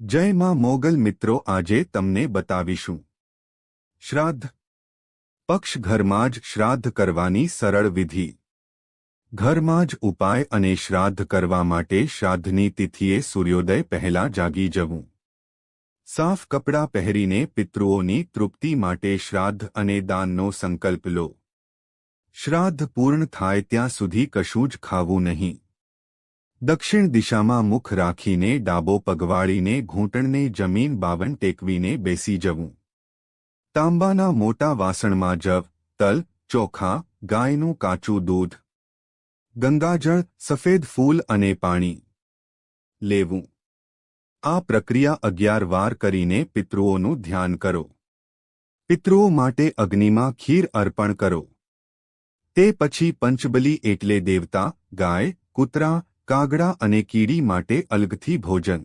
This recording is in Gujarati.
જય માં મોગલ મિત્રો, આજે તમને બતાવીશું. શ્રાદ્ધ. પક્ષ ઘરમાં જ શ્રાદ્ધ કરવાની સરળ વિધિ. ઘરમાં જ ઉપાય અને શ્રાદ્ધ કરવા માટે શ્રાદ્ધની તિથિએ સૂર્યોદય પહેલા જાગી જવું. સાફ કપડાં પહેરીને પિતૃઓની તૃપ્તિ માટે શ્રાદ્ધ અને દાનનો સંકલ્પ લો. શ્રાદ્ધ પૂર્ણ થાય ત્યાં સુધી કશું જ ખાવું નહીં. દક્ષિણ દિશામાં મુખ રાખીને ડાબો પગવાળીને ઘૂંટણને જમીન બાવન ટેકવીને બેસી જવું. તાંબાના મોટા વાસણમાં જવ, તલ, ચોખા, ગાયનું કાચું દૂધ. ગંગાજળ, સફેદ ફૂલ અને પાણી. લેવું. આ પ્રક્રિયા અગિયાર વાર કરીને પિતૃઓનું ધ્યાન કરો. પિતૃઓ માટે અગ્નિમાં ખીર અર્પણ કરો. તે પછી પંચબલી એટલે દેવતા, ગાય, કૂતરા કાગડા અને કીડી માટે અલગથી ભોજન.